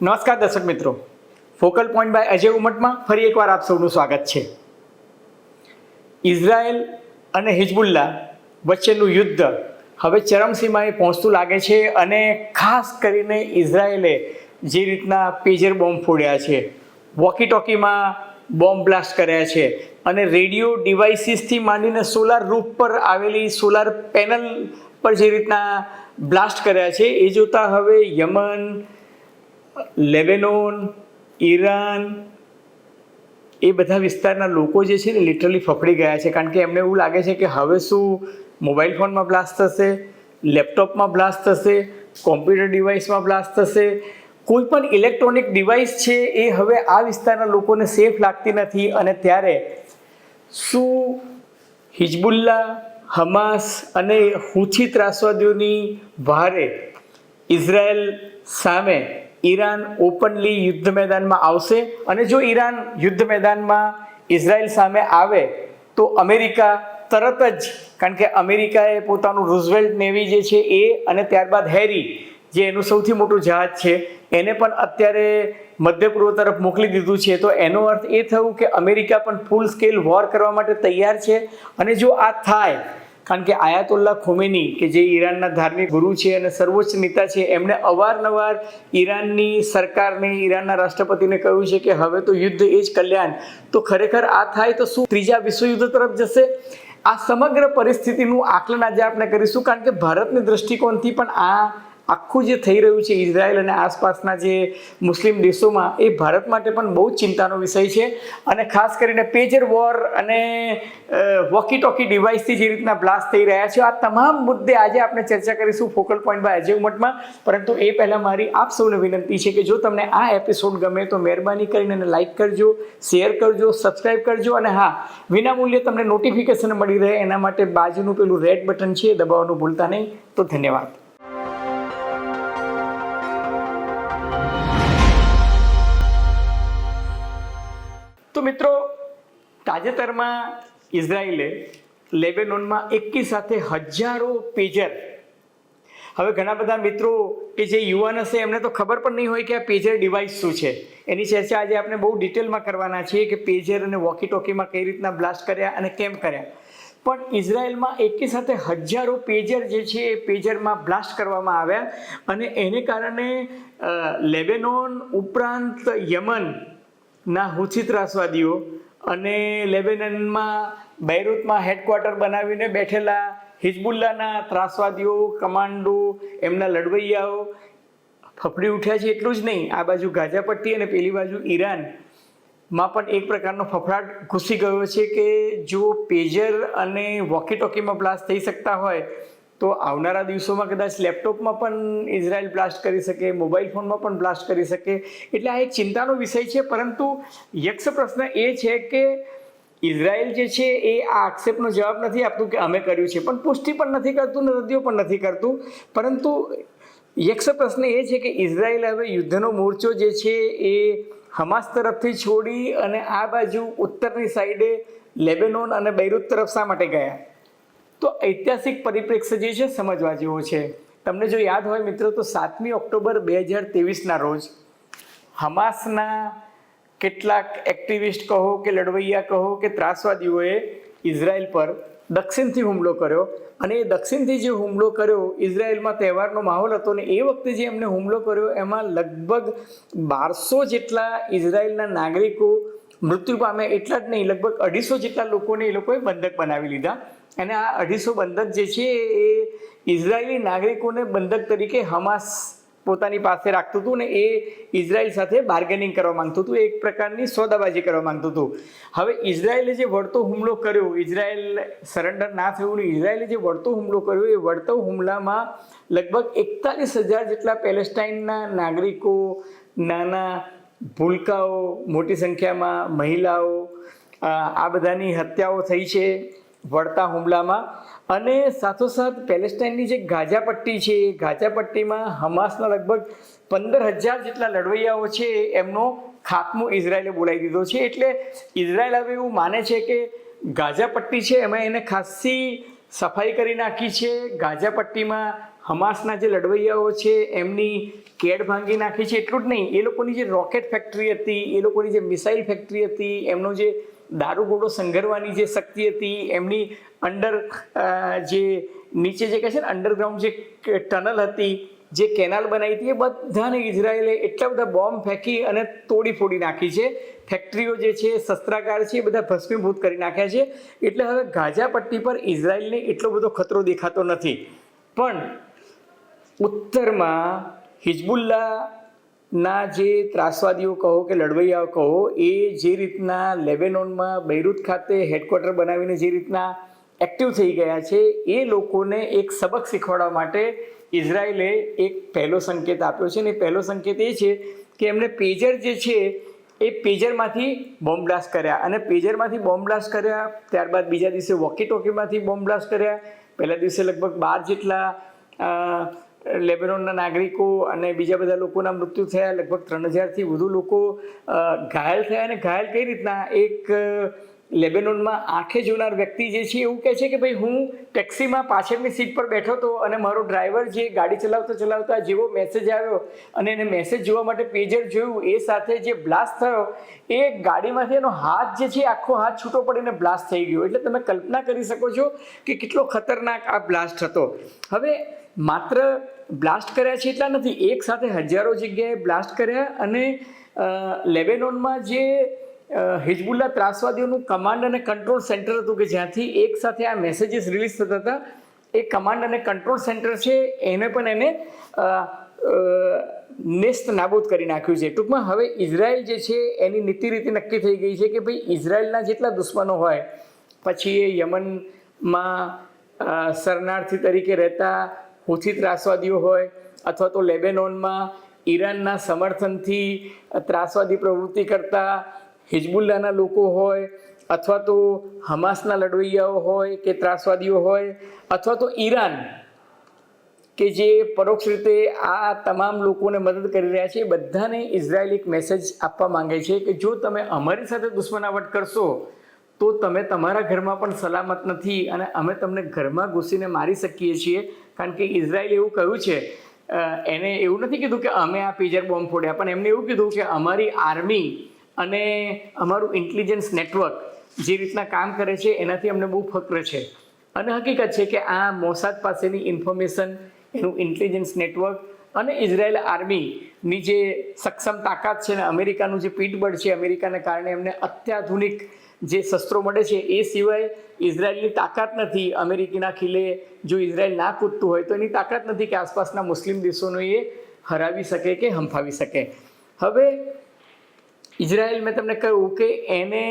નમસ્કાર દર્શક મિત્રો. ફોકલ પોઈન્ટ બાય અજય ઉમટમાં ફરી એકવાર આપ સૌનું સ્વાગત છે. ઇઝરાયલ અને હિઝબુલ્લા વચ્ચેનું યુદ્ધ હવે ચરમસીમાએ પહોંચતું લાગે છે અને ખાસ કરીને ઇઝરાયલે જે રીતના પેજર બોમ્બ ફોડ્યા છે વોકી ટોકીમાં બોમ્બ બ્લાસ્ટ કર્યા છે અને રેડિયો ડિવાઇસીસથી માંડીને સોલાર રૂફ પર આવેલી સોલાર પેનલ પર જે રીતના બ્લાસ્ટ કર્યા છે, એ જોતાં હવે યમન લેબેનોન, ઈરાન, એ બધા વિસ્તારના લોકો જે છે ને લિટરલી ફફડી ગયા છે. કારણ કે એમને એવું લાગે છે કે હવે શું મોબાઈલ ફોનમાં બ્લાસ્ટ થશે લેપટોપમાં બ્લાસ્ટ થશે કોમ્પ્યુટર ડિવાઇસમાં બ્લાસ્ટ થશે. કોઈ પણ ઇલેક્ટ્રોનિક ડિવાઇસ છે એ હવે આ વિસ્તારના લોકોને સેફ લાગતી નથી. અને ત્યારે શું હિજબુલ્લા હમાસ અને હુથી ત્રાસવાદીઓની ભારે ઇઝરાયલ સામે ઈરાન ઓપનલી યુદ્ધ મેદાનમાં આવશે અને જો ઈરાન યુદ્ધ મેદાનમાં ઇઝરાયલ સામે આવે તો અમેરિકા તરત જ, કારણ કે અમેરિકાએ પોતાનું રૂઝવેલ્ટ નેવી જે છે એ અને ત્યારબાદ હેરી, જે એનું સૌથી મોટું જહાજ છે, એને પણ અત્યારે મધ્ય પૂર્વ તરફ મોકલી દીધું છે. તો એનો અર્થ એ થયું કે અમેરિકા પણ ફૂલ સ્કેલ વોર કરવા માટે તૈયાર છે અને જો આ થાય કારણ કે આયાતુલ્લા ખોમેની, કે જે ઈરાનના ધાર્મિક ગુરુ છે અને સર્વોચ્ચ નેતા છે, એમણે અવારનવાર ઈરાનની સરકારને, ઈરાનના રાષ્ટ્રપતિને કહ્યું છે કે હવે તો યુદ્ધ એ જ કલ્યાણ. તો ખરેખર આ થાય તો શું? ત્રીજા વિશ્વયુદ્ધ તરફ જશે? આ સમગ્ર પરિસ્થિતિનું આકલન આજે આપણે કરીશું, કારણ કે ભારતની દ્રષ્ટિકોણથી પણ આ આખું જે થઈ રહ્યું છે ઇઝરાયલ અને આસપાસના જે મુસ્લિમ દેશોમાં, એ ભારત માટે પણ બહુ જ ચિંતાનો વિષય છે. અને ખાસ કરીને પેજર વોર અને વોકી ટોકી ડિવાઇસથી જે રીતના બ્લાસ્ટ થઈ રહ્યા છે. આ તમામ મુદ્દે આજે આપણે ચર્ચા કરીશું ફોકલ પોઈન્ટ બાય અજય ઉમટમાં પરંતુ એ પહેલાં મારી આપ સૌને વિનંતી છે કે જો તમને આ એપિસોડ ગમે તો મહેરબાની કરીને એને લાઇક કરજો, શેર કરજો, સબસ્ક્રાઇબ કરજો. અને હા, વિનામૂલ્યે તમને નોટિફિકેશન મળી રહે. એના માટે બાજુનું પેલું રેડ બટન છે દબાવવાનું ભૂલતા નહીં. તો ધન્યવાદ. મિત્રો, તાજેતરમાં ઇઝરાયેલે લેબેનોનમાં એકી સાથે હજારો પેજર. હવે ઘણા બધા મિત્રો કે જે યુવાન હશે, એમને તો ખબર પણ નહીં હોય કે આ પેજર ડિવાઇસ શું છે. એની ચર્ચા આજે આપણે બહુ ડિટેલમાં કરવાના છીએ કે પેજર અને વોકી ટોકીમાં કઈ રીતના બ્લાસ્ટ કર્યા અને કેમ કર્યા. પણ ઇઝરાયલમાં એકી સાથે હજારો પેજર જે છે, એ પેજરમાં બ્લાસ્ટ કરવામાં આવ્યા અને એને કારણે લેબેનોન ઉપરાંત યમન ના હુથી ત્રાસવાદીઓ અને લેબેનનમાં બૈરૂતમાં હેડક્વાર્ટર બનાવીને બેઠેલા હિજબુલ્લાના ત્રાસવાદીઓ, કમાન્ડો, એમના લડવૈયાઓ, ફફડી ઉઠ્યા છે એટલું જ નહીં. આ બાજુ ગાઝાપટ્ટી અને પેલી બાજુ ઈરાનમાં પણ એક પ્રકારનો ફફડાટ ઘૂસી ગયો છે કે જો પેજર અને વોકી ટોકીમાં બ્લાસ્ટ થઈ શકતા હોય તો આવનારા દિવસોમાં કદાચ લેપટોપમાં પણ ઇઝરાયલ બ્લાસ્ટ કરી શકે મોબાઈલ ફોનમાં પણ બ્લાસ્ટ કરી શકે. એટલે આ એક ચિંતાનો વિષય છે, પરંતુ યક્ષ પ્રશ્ન એ છે કે ઇઝરાયલ જે છે એ આ આક્ષેપનો જવાબ નથી આપતું કે અમે કર્યું છે. પણ પુષ્ટિ પણ નથી કરતું ને રદિયો પણ નથી કરતું. પરંતુ યક્ષ પ્રશ્ન એ છે કે ઇઝરાયલ હવે યુદ્ધનો મોરચો જે છે એ હમાસ તરફથી છોડી અને આ બાજુ ઉત્તરની સાઈડે લેબેનોન અને બૈરુત તરફ શા માટે ગયા? તો ઐતિહાસિક પરિપ્રેક્ષ્ય જે છે સમજવા જેવો છે. તમને જો યાદ હોય મિત્રો, તો સાતમી ઓક્ટોબર બે હજાર ત્રેવીસના રોજ હમાસના કેટલાક એક્ટિવિસ્ટ કહો કે લડવૈયા કહો કે ત્રાસવાદીઓએ ઇઝરાયલ પર દક્ષિણથી હુમલો કર્યો અને એ દક્ષિણથી જે હુમલો કર્યો, ઇઝરાયલમાં તહેવારનો માહોલ હતો ને એ વખતે જે એમને હુમલો કર્યો, એમાં લગભગ બારસો જેટલા ઇઝરાયલના નાગરિકો મૃત્યુ પામે એટલા જ નહીં, લગભગ અઢીસો જેટલા લોકોને એ લોકોએ બંધક બનાવી લીધા. અને આ અઢીસો બંધક જે છે એ ઇઝરાયેલી નાગરિકોને બંધક તરીકે હમાસ પોતાની પાસે રાખતું હતું ને એ ઇઝરાયલ સાથે બાર્ગેનિંગ કરવા માંગતું હતું, એક પ્રકારની સોદાબાજી કરવા માંગતું હતું. હવે ઇઝરાયલે જે વળતો હુમલો કર્યો, ઇઝરાયલ સરેન્ડર ના થયું ઇઝરાયલે જે વળતો હુમલો કર્યો, એ વળતો હુમલામાં લગભગ એકતાલીસ હજાર જેટલા પેલેસ્ટાઇનના નાગરિકો, નાના ભૂલકાઓ, મોટી સંખ્યામાં મહિલાઓ આ બધાની હત્યાઓ થઈ છે. વળતા હુમલામાં અને સાથોસાથ પેલેસ્ટાઇનની જે ગાઝા પટ્ટી છે, એ ગાઝા પટ્ટીમાં હમાસના લગભગ પંદર હજાર જેટલા લડવૈયાઓ છે, એમનો ખાત્મો ઇઝરાયલે બોલાવી દીધો છે. એટલે ઇઝરાયલ હવે એવું માને છે કે ગાઝા પટ્ટી છે, એમાં એને ખાસી સફાઈ કરી નાખી છે. ગાઝા પટ્ટીમાં હમાસના જે લડવૈયાઓ છે, એમની કેડ ભાંગી નાખી છે. એટલું જ નહીં, એ લોકોની જે રોકેટ ફેક્ટરી હતી, એ લોકોની જે મિસાઇલ ફેક્ટરી હતી, એમનો જે દારૂગોળો સંઘરવાની જે શક્તિ હતી, એમની અંડર જે નીચે જે કહે છે ને અંડરગ્રાઉન્ડ જે ટનલ હતી, જે કેનાલ બનાવી હતી, એ બધાને ઇઝરાયેલે એટલા બધા બોમ્બ ફેંકી અને તોડી ફોડી નાખી છે. ફેક્ટરીઓ જે છે, શસ્ત્રાગાર છે, એ બધા ભસ્મીભૂત કરી નાખ્યા છે. એટલે હવે ગાઝા પટ્ટી પર ઇઝરાયલને એટલો બધો ખતરો દેખાતો નથી. પણ ઉત્તરમાં હિઝબુલ્લાના જે ત્રાસવાદીઓ કહો કે લડવૈયાઓ કહો, એ જે રીતના લેબેનોનમાં બૈરુત ખાતે હેડક્વાર્ટર બનાવીને જે રીતના એક્ટિવ થઈ ગયા છે, એ લોકોને એક સબક શીખવાડવા માટે ઇઝરાયલે એક પહેલો સંકેત આપ્યો છે અને પહેલો સંકેત એ છે કે એમને પેજર જે છે, એ પેજરમાંથી બોમ્બ બ્લાસ્ટ કર્યા અને પેજરમાંથી બોમ્બ બ્લાસ્ટ કર્યા, ત્યારબાદ બીજા દિવસે વોકી ટોકીમાંથી બોમ્બ બ્લાસ્ટ કર્યા, પહેલા દિવસે લગભગ બાર જેટલા લેબેનોનના નાગરિકો અને બીજા બધા લોકોના મૃત્યુ થયા, લગભગ ત્રણ હજારથી વધુ લોકો ઘાયલ થયા અને ઘાયલ કઈ રીતના? એક લેબેનોનમાં આંખે જોનાર વ્યક્તિ જે છે એવું કહે છે કે ભાઈ હું ટેક્સીમાં પાછળની સીટ પર બેઠો હતો અને મારો ડ્રાઈવર જે ગાડી ચલાવતા ચલાવતા જેવો મેસેજ આવ્યો અને એને મેસેજ જોવા માટે પેજર જોયું, એ સાથે જે બ્લાસ્ટ થયો, એ ગાડીમાંથી એનો હાથ જે છે આખો હાથ છૂટો પડીને બ્લાસ્ટ થઈ ગયો. એટલે તમે કલ્પના કરી શકો છો કે કેટલો ખતરનાક આ બ્લાસ્ટ હતો. હવે માત્ર બ્લાસ્ટ કર્યા છે એટલા નથી, એક સાથે હજારો જગ્યાએ બ્લાસ્ટ કર્યા અને લેબેનોનમાં જે હિજબુલ્લા ત્રાસવાદીઓનું કમાન્ડ અને કંટ્રોલ સેન્ટર હતું કે જ્યાંથી એક સાથે આ મેસેજીસ રિલીઝ થતા હતા, એ કમાન્ડ અને કંટ્રોલ સેન્ટર છે, એને પણ એને નેસ્ત નાબૂદ કરી નાખ્યું છે. ટૂંકમાં હવે ઇઝરાયલ જે છે, એની નીતિ રીતિ નક્કી થઈ ગઈ છે કે ભાઈ ઇઝરાયલના જેટલા દુશ્મનો હોય, પછી એ યમનમાં શરણાર્થી તરીકે રહેતા હુથી ત્રાસવાદીઓ હોય અથવા તો લેબેનોનમાં ઈરાનના સમર્થનથી ત્રાસવાદી પ્રવૃત્તિ કરતા હિજબુલ્લાના લોકો હોય અથવા તો હમાસના લડવૈયાઓ હોય કે ત્રાસવાદીઓ હોય અથવા તો ઈરાન કે જે પરોક્ષ રીતે આ તમામ લોકોને મદદ કરી રહ્યા છે, એ બધાને ઇઝરાયલ એક મેસેજ આપવા માંગે છે કે જો તમે અમારી સાથે દુશ્મનાવટ કરશો તો તમે તમારા ઘરમાં પણ સલામત નથી અને અમે તમને ઘરમાં ઘૂસીને મારી શકીએ છીએ. કારણ કે ઇઝરાયલ એવું કહ્યું છે એને એવું નથી કીધું કે અમે આ પીજર બોમ્બ ફોડ્યા, પણ એમને એવું કીધું કે અમારી આર્મી અને અમારું ઇન્ટેલિજન્સ નેટવર્ક જે રીતના કામ કરે છે, એનાથી અમને બહુ ફક્ર છે. અને હકીકત છે કે આ મોસાદ પાસેની ઇન્ફોર્મેશન એનું ઇન્ટેલિજન્સ નેટવર્ક અને ઇઝરાયેલ આર્મીની જે સક્ષમ તાકાત છે ને, અમેરિકાનું જે પીઠબળ છે, અમેરિકાને કારણે એમને અત્યાધુનિક જે શસ્ત્રો મળે છે, એ સિવાય ઇઝરાયલની તાકાત નથી અમેરિકીના ખીલે જો ઇઝરાયલ ના કૂદતું હોય તો એની તાકાત નથી કે આસપાસના મુસ્લિમ દેશોને એ હરાવી શકે કે હંફાવી શકે. હવે ઇઝરાયલ મેં તમને કહ્યું કે એને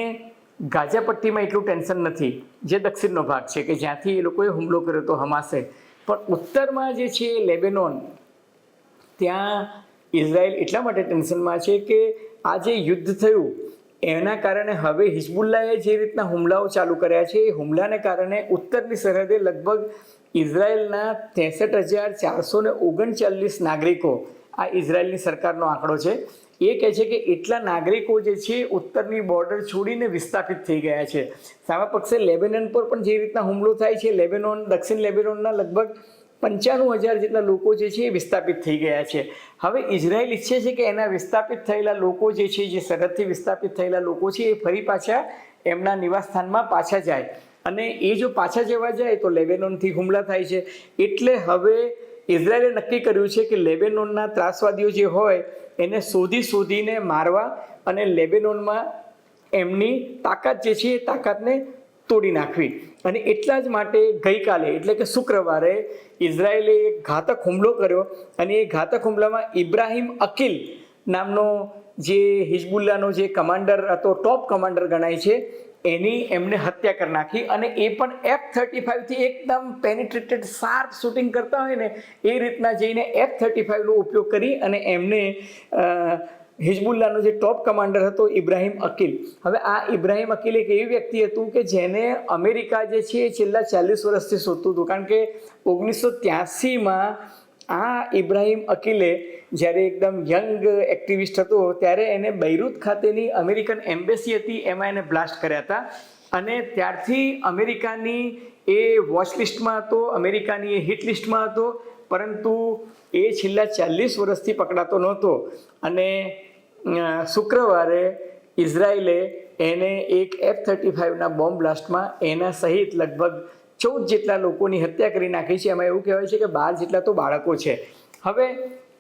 ગાઝા પટ્ટીમાં એટલું ટેન્શન નથી, જે દક્ષિણનો ભાગ છે કે જ્યાંથી એ લોકોએ હુમલો કર્યો હતો હમાસે. પણ ઉત્તરમાં જે છે લેબેનોન, ત્યાં ઇઝરાયલ એટલા માટે ટેન્શનમાં છે કે આ જે યુદ્ધ થયું એના કારણે હવે હિઝબુલ્લાએ જે રીતના હુમલાઓ ચાલુ કર્યા છે, એ હુમલાને કારણે ઉત્તરની સરહદે લગભગ ઇઝરાયલના ત્રેસઠ હજાર ચારસો ને ઓગણચાલીસ નાગરિકો આ ઇઝરાયલની સરકારનો આંકડો છે. એ કહે છે કે એટલા નાગરિકો જે છે, ઉત્તરની બોર્ડર છોડીને વિસ્થાપિત થઈ ગયા છે. સામા પક્ષે લેબેનન પર પણ જે રીતના હુમલો થાય છે, લેબેનોન, દક્ષિણ લેબેનોનના લગભગ પંચાણું હજાર જેટલા લોકો જે છે એ વિસ્થાપિત થઈ ગયા છે. હવે ઇઝરાયલ ઈચ્છે છે કે એના વિસ્થાપિત થયેલા લોકો જે છે, જે સરહદથી વિસ્થાપિત થયેલા લોકો છે, એ ફરી પાછા એમના નિવાસસ્થાનમાં પાછા જાય. અને એ જો પાછા જવા જાય તો લેબેનોનથી હુમલા થાય છે. એટલે હવે ઇઝરાયલે નક્કી કર્યું છે કે લેબેનોનના ત્રાસવાદીઓ જે હોય એને શોધી શોધીને મારવા અને લેબેનોનમાં એમની તાકાત જે છે એ તાકાતને તોડી નાખવી. અને એટલા જ માટે ગઈકાલે, એટલે કે શુક્રવારે, ઇઝરાયેલે એક ઘાતક હુમલો કર્યો. અને એ ઘાતક હુમલામાં ઇબ્રાહિમ અકીલ નામનો જે હિઝબુલ્લાનો જે કમાન્ડર હતો, ટોપ કમાન્ડર ગણાય છે, એની એમને હત્યા કરી નાખી. અને એ પણ એફ થર્ટી ફાઇવથી એકદમ પેનિટ્રેટેડ શાર્પ શૂટિંગ કરતા હોય ને, એ રીતના જઈને એફ થર્ટી ફાઇવનો ઉપયોગ કરી અને એમને અ, હિઝબુલ્લાનો જે ટોપ કમાન્ડર હતો ઇબ્રાહિમ અકીલ. હવે આ ઇબ્રાહિમ અકીલ એક એવી વ્યક્તિ હતું કે જેને અમેરિકા જે છે એ છેલ્લા ચાલીસ વર્ષથી શોધતું હતું. કારણ કે ઓગણીસો ત્યાસીમાં આ ઇબ્રાહિમ અકીલે જ્યારે એકદમ યંગ એક્ટિવિસ્ટ હતો ત્યારે એને બૈરુત ખાતેની અમેરિકન એમ્બેસી હતી એમાં એને બ્લાસ્ટ કર્યા હતા. અને ત્યારથી અમેરિકાની એ વોચ લિસ્ટમાં હતો અમેરિકાની એ હિટ લિસ્ટમાં હતો પરંતુ એ છેલ્લા ચાલીસ વર્ષથી પકડાતો નહોતો. અને શુક્રવારે ઇઝરાયલે એને એક એફ થર્ટી ફાઇવના બોમ્બ બ્લાસ્ટમાં એના સહિત લગભગ ચૌદ જેટલા લોકોની હત્યા કરી નાખી છે. એમાં એવું કહેવાય છે કે બાર જેટલા તો બાળકો છે. હવે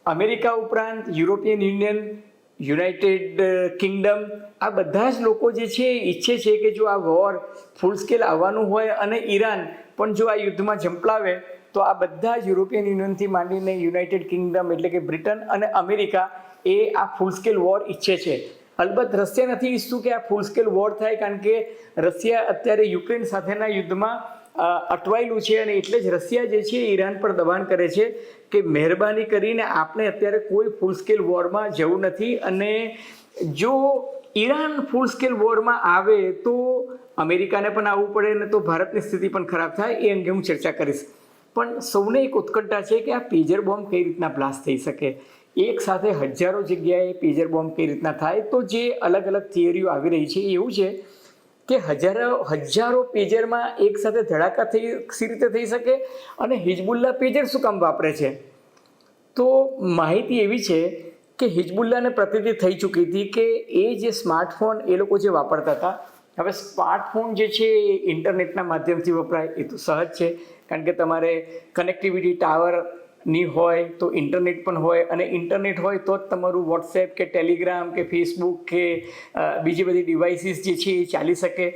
અમેરિકા ઉપરાંત, યુરોપિયન યુનિયન, યુનાઇટેડ કિંગડમ આ બધા જ લોકો જે છે ઈચ્છે છે કે જો આ વોર ફૂલ સ્કેલ આવવાનું હોય અને ઈરાન પણ જો આ યુદ્ધમાં ઝંપલાવે, તો આ બધા જ યુરોપિયન યુનિયનથી માંડીને યુનાઇટેડ કિંગડમ એટલે કે બ્રિટન અને અમેરિકા એ આ ફૂલ સ્કેલ વોર ઈચ્છે છે. અલબત્ત રશિયા નથી ઈચ્છતું કે આ ફૂલ સ્કેલ વોર થાય, કારણ કે રશિયા અત્યારે યુક્રેન સાથેના યુદ્ધમાં અટવાયેલું છે અને એટલે જ રશિયા જે છે ઈરાન પર દબાણ કરે છે કે મહેરબાની કરીને આપણે અત્યારે કોઈ ફૂલ સ્કેલ વોરમાં જવું નથી અને જો ઈરાન ફૂલ સ્કેલ વોરમાં આવે તો અમેરિકાને પણ આવવું પડે અને તો ભારતની સ્થિતિ પણ ખરાબ થાય, એ અંગે હું ચર્ચા કરીશ. પણ સૌને એક ઉત્કંઠા છે કે આ પેજર બોમ્બ કઈ રીતના બ્લાસ્ટ થઈ શકે? એક સાથે હજારો જગ્યાએ પેજર બોમ્બ કઈ રીતના થાય તો જે અલગ અલગ થિયરીઓ આવી રહી છે એવું છે કે હજારો હજારો પેજરમાં એક સાથે ધડાકા થઈ, સી રીતે થઈ શકે અને હિજબુલ્લા પેજર શું કામ વાપરે છે? તો માહિતી એવી છે કે હિજબુલ્લાને પ્રતિતિ થઈ ચૂકી હતી કે એ જે સ્માર્ટફોન એ લોકો જે વાપરતા હતા, હવે સ્માર્ટફોન જે છે એ ઇન્ટરનેટના માધ્યમથી વપરાય એ તો સહજ છે, કારણ કે તમારે કનેક્ટિવિટી ટાવરની હોય તો ઇન્ટરનેટ પણ હોય અને ઇન્ટરનેટ હોય તો જ તમારું વોટ્સએપ કે ટેલિગ્રામ કે ફેસબુક કે બીજી બધી ડિવાઇસીસ જે છે એ ચાલી શકે.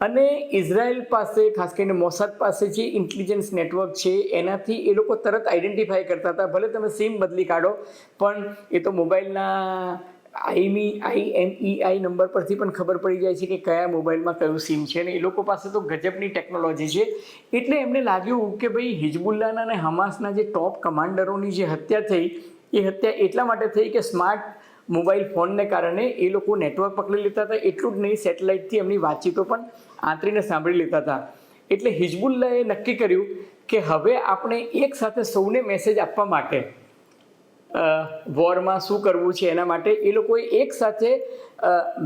અને ઇઝરાયલ પાસે, ખાસ કરીને મોસાદ પાસે જે ઇન્ટેલિજન્સ નેટવર્ક છે, એનાથી એ લોકો તરત આઈડેન્ટિફાય કરતા હતા. ભલે તમે સિમ બદલી કાઢો, પણ એ તો મોબાઈલના આઈમી આઈએમઈઆઈ નંબર પરથી પણ ખબર પડી જાય છે કે કયા મોબાઈલમાં કયું સિમ છે અને એ લોકો પાસે તો ગજબની ટેકનોલોજી છે. એટલે એમને લાગ્યું કે ભાઈ હિજબુલ્લાના અને હમાસના જે ટોપ કમાન્ડરોની જે હત્યા થઈ, એ હત્યા એટલા માટે થઈ કે સ્માર્ટ મોબાઈલ ફોનને કારણે એ લોકો નેટવર્ક પકડી લેતા હતા. એટલું જ નહીં, સેટેલાઇટથી એમની વાતચીતો પણ આંતરીને સાંભળી લેતા હતા. એટલે હિજબુલ્લાએ નક્કી કર્યું કે હવે આપણે એક સાથે સૌને મેસેજ આપવા માટે વોરમાં શું કરવું છે એના માટે એ લોકોએ એક સાથે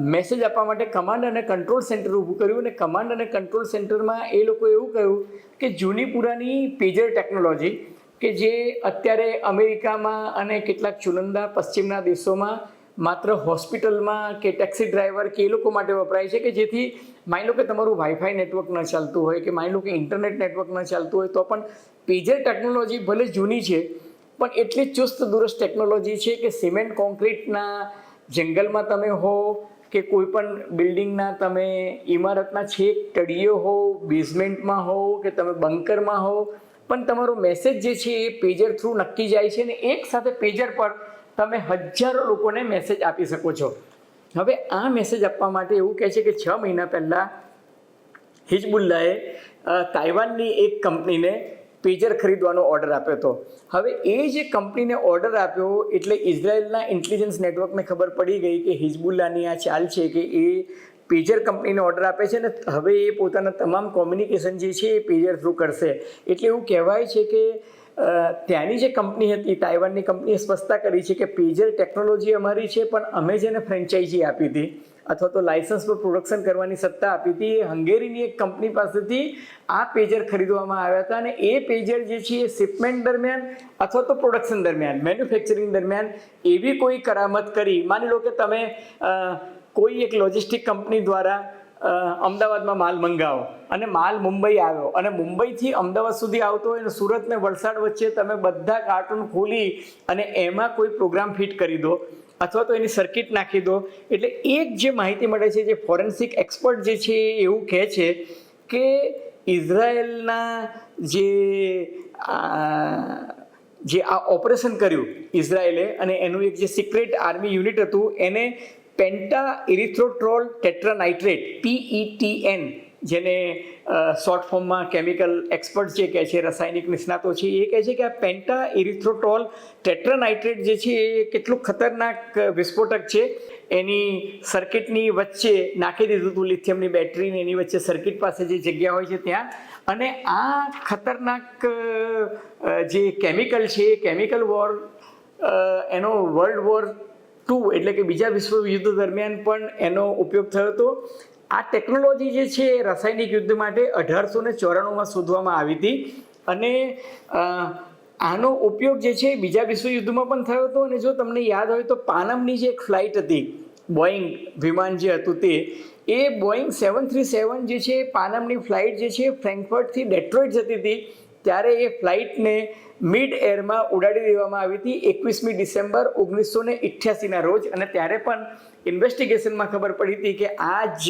મેસેજ આપવા માટે કમાન્ડ અને કંટ્રોલ સેન્ટર ઊભું કર્યું અને કમાન્ડ અને કંટ્રોલ સેન્ટરમાં એ લોકોએ એવું કહ્યું કે જૂની પુરાની પેજર ટેકનોલોજી કે જે અત્યારે અમેરિકામાં અને કેટલાક ચુનંદા પશ્ચિમના દેશોમાં માત્ર હોસ્પિટલમાં કે ટેક્સી ડ્રાઈવર કે એ લોકો માટે વપરાય છે કે જેથી માની લો કે તમારું વાઈફાઈ નેટવર્ક ન ચાલતું હોય કે માની લો કે ઇન્ટરનેટ નેટવર્ક ન ચાલતું હોય તો પણ પેજર ટેકનોલોજી ભલે જૂની છે પણ એટલી ચુસ્ત દુરસ્ત ટેકનોલોજી છે કે સિમેન્ટ કોન્ક્રીટના જંગલમાં તમે હો કે કોઈ પણ બિલ્ડિંગના તમે ઇમારતના છેક તળિયે હો બેઝમેન્ટમાં હો કે તમે બંકરમાં હો, પણ તમારો મેસેજ જે છે એ પેજર થ્રુ નક્કી જાય છે ને એક સાથે પેજર પર તમે હજારો લોકોને મેસેજ આપી શકો છો. હવે આ મેસેજ આપવા માટે એવું કહે છે કે છ મહિના પહેલાં હિજબુલ્લાએ તાઇવાનની એક કંપનીને પેજર ખરીદવાનો ઓર્ડર આપ્યો હતો. હવે એ જે કંપનીને ઓર્ડર આપ્યો એટલે ઇઝરાયલના ઇન્ટેલિજન્સ નેટવર્કને ખબર પડી ગઈ કે હિઝબુલ્લાની આ ચાલ છે કે એ પેજર કંપનીને ઓર્ડર આપે છે ને હવે એ પોતાના તમામ કોમ્યુનિકેશન જે છે એ પેજર થ્રુ કરશે. એટલે એવું કહેવાય છે કે ત્યાંની જે કંપની હતી, તાઇવાનની કંપનીએ સ્પષ્ટતા કરી છે કે પેજર ટેકનોલોજી અમારી છે, પણ અમે જેને ફ્રેન્ચાઇઝી આપી હતી, અથવા તો લાયસન્સ પર પ્રોડક્શન કરવાની સત્તા આપી હતી, એ હંગેરીની એક કંપની પાસેથી આ પેજર ખરીદવામાં આવ્યા હતા અને એ પેજર જે છે, એ શિપમેન્ટ દરમિયાન અથવા તો પ્રોડક્શન દરમિયાન મેન્યુફેક્ચરિંગ દરમિયાન એવી કોઈ કરામત કરી. માની લો કે તમે કોઈ એક લોજિસ્ટિક કંપની દ્વારા અમદાવાદમાં માલ મંગાવો અને માલ મુંબઈ આવ્યો. અને મુંબઈથી અમદાવાદ સુધી આવતો હોય અને સુરત ને વલસાડ વચ્ચે તમે બધા કાર્ટૂન ખોલી અને એમાં કોઈ પ્રોગ્રામ ફિટ કરી દો અથવા તો એની સર્કિટ નાખી દો. એટલે એક જે માહિતી મળે છે, જે ફોરેન્સિક એક્સપર્ટ જે છે એવું કહે છે કે ઇઝરાયલના જે જે આ ઓપરેશન કર્યું ઇઝરાયલે અને એનું એક જે સિક્રેટ આર્મી યુનિટ હતું, એને પેન્ટા ઇરિથ્રોટ્રોલ ટેટ્રાનાઇટ્રેટ પીઈટીએન જેને શોર્ટ ફોર્મમાં કેમિકલ એક્સપર્ટ જે કહે છે, રાસાયણિક નિષ્ણાતો છે, એ કહે છે કે આ પેન્ટા ઇરિથ્રોટ્રોલ ટેટ્રાનાઇટ્રેટ જે છે, એ કેટલું ખતરનાક વિસ્ફોટક છે. એની સર્કિટની વચ્ચે નાખી દીધું હતું લિથિયમની બેટરીને એની વચ્ચે સર્કિટ પાસે જે જગ્યા હોય છે ત્યાં. અને આ ખતરનાક જે કેમિકલ છે, એ કેમિકલ વોર એનો વર્લ્ડ વોર ટુ એટલે કે બીજા વિશ્વયુદ્ધ દરમિયાન પણ એનો ઉપયોગ થયો હતો. આ ટેકનોલોજી જે છે એ રાસાયણિક યુદ્ધ માટે અઢારસો ને ચોરાણુંમાં શોધવામાં આવી હતી. અને આનો ઉપયોગ જે છે બીજા વિશ્વયુદ્ધમાં પણ થયો હતો. અને જો તમને યાદ હોય તો પાનમની જે એક ફ્લાઇટ હતી, બોઈંગ વિમાન જે હતું તે, એ બોઈંગ સેવન થ્રી સેવન જે છે પાનમની ફ્લાઇટ જે છે ફ્રેન્કફર્ટથી ડેટ્રોઇટ જતી હતી. ત્યારે એ ફ્લાઇટને મિડ એરમાં ઉડાડી દેવામાં આવી હતી એકવીસમી ડિસેમ્બર ઓગણીસો ને ઇઠ્યાસીના રોજ. અને ત્યારે પણ ઇન્વેસ્ટિગેશનમાં ખબર પડી હતી કે આ જ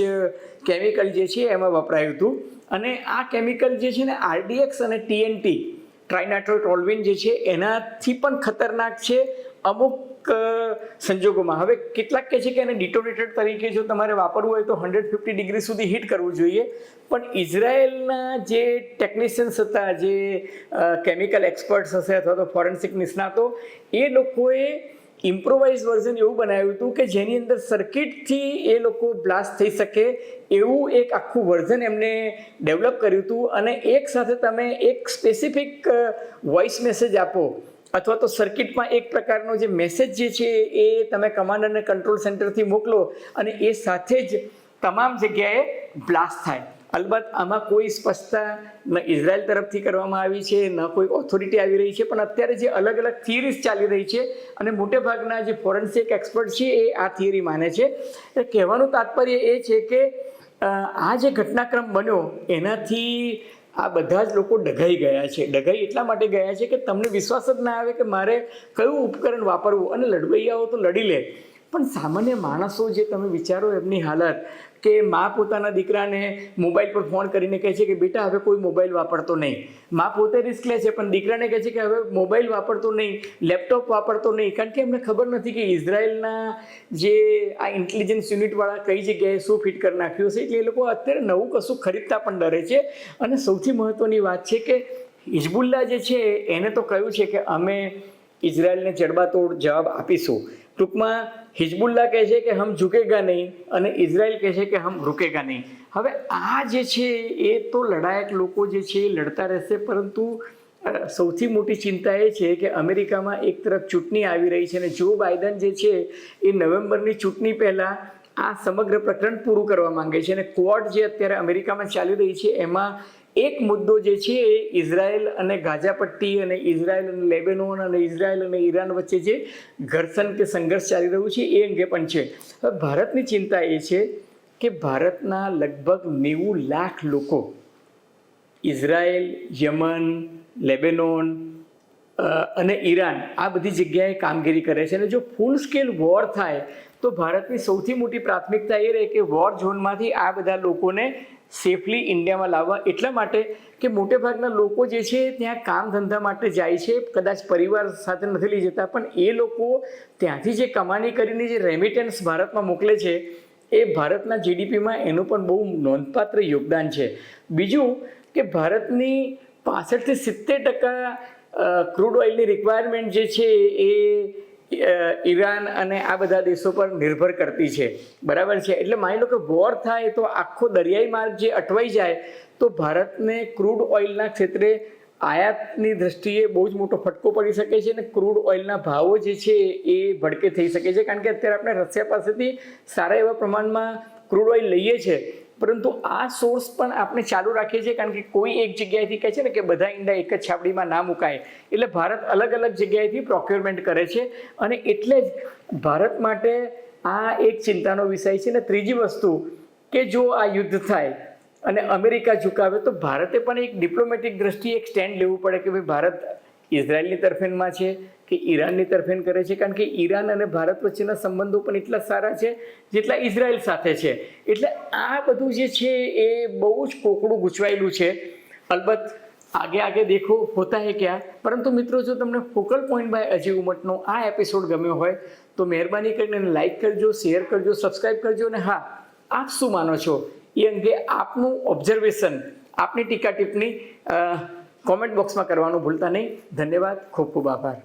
કેમિકલ જે છે એમાં વપરાયું હતું. અને આ કેમિકલ જે છે ને આરડીએક્સ અને ટીએનટી ટ્રાઇનાટ્રોટોલ્વિન જે છે, એનાથી પણ ખતરનાક છે. અમુક સંજોગોમાં. હવે કેટલાક કહે છે કે એને ડિટોનેટેડ તરીકે જો તમારે વાપરવું હોય તો હંડ્રેડ ફિફ્ટી ડિગ્રી સુધી હીટ કરવું જોઈએ. પણ ઇઝરાયલના જે ટેકનિશિયન્સ હતા, જે કેમિકલ એક્સપર્ટ્સ હશે અથવા તો ફોરેન્સિક નિષ્ણાતો, એ લોકોએ ઇમ્પ્રોવાઇઝ વર્ઝન એવું બનાવ્યું હતું કે જેની અંદર સર્કિટથી એ લોકો બ્લાસ્ટ થઈ શકે એવું એક આખું વર્ઝન એમને ડેવલપ કર્યું હતું. અને એક સાથે તમે એક સ્પેસિફિક વોઇસ મેસેજ આપો. અથવા તો સર્કિટમાં એક પ્રકારનો જે મેસેજ જે છે એ તમે કમાન્ડ અને કંટ્રોલ સેન્ટરથી મોકલો અને એ સાથે જ તમામ જગ્યાએ બ્લાસ્ટ થાય. અલબત્ત આમાં કોઈ સ્પષ્ટતા ન ઇઝરાયલ તરફથી કરવામાં આવી છે, ન કોઈ ઓથોરિટી આવી રહી છે, પણ અત્યારે જે અલગ અલગ થિયરીઝ ચાલી રહી છે અને મોટે ભાગના જે ફોરેન્સિક એક્સપર્ટ છે એ આ થિયરી માને છે. એટલે કહેવાનું તાત્પર્ય એ છે કે આ જે ઘટનાક્રમ બન્યો, એનાથી આ બધા જ લોકો ડઘાઈ ગયા છે. ડઘાઈ એટલા માટે ગયા છે કે તમને વિશ્વાસ જ ના આવે કે મારે કયું ઉપકરણ વાપરવું અને લડવૈયાઓ તો લડી લે. પણ સામાન્ય માણસો જે તમે વિચારો એમની હાલત કે મા પોતાના દીકરાને મોબાઈલ પર ફોન કરીને કહે છે કે, બેટા, હવે કોઈ મોબાઈલ વાપરતો નહીં. મા પોતે રિસ્ક લે છે, પણ દીકરાને કહે છે કે, હવે મોબાઈલ વાપરતો નહીં, લેપટોપ વાપરતો નહીં. કારણ કે એમને ખબર નથી કે ઇઝરાયલના જે આ ઇન્ટેલિજન્સ યુનિટવાળા કઈ જગ્યાએ શું ફિટ કરી નાખ્યું છે એટલે એ લોકો અત્યારે નવું કશું ખરીદતા પણ ડરે છે. અને સૌથી મહત્ત્વની વાત છે કે, હિઝબુલ્લા જે છે, એને તો કહ્યું છે કે, અમે ઇઝરાયલને જડબાતોડ જવાબ આપીશું. ટૂંકમાં હિજબુલ્લા કહે છે કે હમ ઝુકેગા નહીં અને ઇઝરાયલ કહે છે કે હમ રૂકેગા નહીં. હવે આ જે છે, એ તો લડાયક લોકો જે છે, એ લડતા રહેશે, પરંતુ સૌથી મોટી ચિંતા એ છે કે અમેરિકામાં એક તરફ ચૂંટણી આવી રહી છે અને જો બાઇડન જે છે, એ નવેમ્બરની ચૂંટણી પહેલાં આ સમગ્ર પ્રકરણ પૂરું કરવા માંગે છે અને ક્વોડ જે અત્યારે અમેરિકામાં ચાલી રહી છે, એમાં એક મુદ્દો જે છે એ ઇઝરાયલ અને ગાઝાપટ્ટી અને ઇઝરાયલ અને લેબેનોન અને ઇઝરાયલ અને ઈરાન વચ્ચે જે ઘર્ષણ કે સંઘર્ષ ચાલી રહ્યું છે, એ અંગે પણ છે. હવે ભારતની ચિંતા એ છે કે ભારતના લગભગ નેવું લાખ લોકો ઇઝરાયલ, યમન, લેબેનોન અને ઈરાન આ બધી જગ્યાએ કામગીરી કરે છે અને જો ફૂલ સ્કેલ વોર થાય તો ભારતની સૌથી મોટી પ્રાથમિકતા એ રહે કે વોર ઝોનમાંથી આ બધા લોકોને સેફલી ઇન્ડિયામાં લાવવા. એટલા માટે કે મોટે ભાગના લોકો જે છે ત્યાં કામ ધંધા માટે જાય છે. કદાચ પરિવાર સાથે નથી લઈ જતા, પણ એ લોકો ત્યાંથી જે કમાણી કરીને જે રેમિટન્સ ભારતમાં મોકલે છે, એ ભારતના જીડીપીમાં એનું પણ બહુ નોંધપાત્ર યોગદાન છે. બીજું કે ભારતની પાસઠથી સિત્તેર ટકા ક્રૂડ ઓઇલની રિક્વાયરમેન્ટ જે છે એ ઈરાન અને આ બધા દેશો પર નિર્ભર કરતી છે. બરાબર છે? એટલે માની લો કે વોર થાય તો આખો દરિયાઈ માર્ગ જે અટવાઈ જાય, તો ભારતને ક્રૂડ ઓઇલના ક્ષેત્રે આયાતની દ્રષ્ટિએ બહુ જ મોટો ફટકો પડી શકે છે અને ક્રૂડ ઓઇલના ભાવો જે છે એ ભડકે થઈ શકે છે. કારણ કે અત્યારે આપણે રશિયા પાસેથી સારા એવા પ્રમાણમાં ક્રૂડ ઓઇલ લઈએ છીએ પરંતુ આ સોર્સ પણ આપણે ચાલુ રાખીએ છીએ કારણ કે કોઈ એક જગ્યાએથી કહે છે ને કે બધા ઈંડા એક જ છાબડીમાં ના મુકાય. એટલે ભારત અલગ અલગ જગ્યાએથી પ્રોક્યોરમેન્ટ કરે છે અને એટલે જ ભારત માટે આ એક ચિંતાનો વિષય છે ને ત્રીજી વસ્તુ કે જો આ યુદ્ધ થાય અને અમેરિકા ઝુકાવે તો ભારતે પણ એક ડિપ્લોમેટિક દ્રષ્ટિએ એક સ્ટેન્ડ લેવું પડે કે ભાઈ ભારત ઇઝરાયલની તરફેણમાં છે કે ઈરાનની તરફેણ કરે છે? કારણ કે ઈરાન અને ભારત વચ્ચેના સંબંધો પણ એટલા સારા છે જેટલા ઇઝરાયલ સાથે છે. એટલે આ બધું જે છે એ બહુ જ કોકડું ગૂંચવાયેલું છે. અલબત્ત આગે આગે દેખો હોતા હે ક્યાં? પરંતુ મિત્રો, જો તમને ફોકલ પોઈન્ટ બાય અજય ઉમટનો આ એપિસોડ ગમ્યો હોય, તો મહેરબાની કરીને લાઇક કરજો, શેર કરજો, સબસ્ક્રાઇબ કરજો અને હા, આપ શું માનો છો? એ અંગે આપનું ઓબ્ઝર્વેશન, આપની ટીકા ટિપ્પણી કોમેન્ટ બોક્સમાં કરવાનું ભૂલતા નહીં. ધન્યવાદ. ખૂબ ખૂબ આભાર.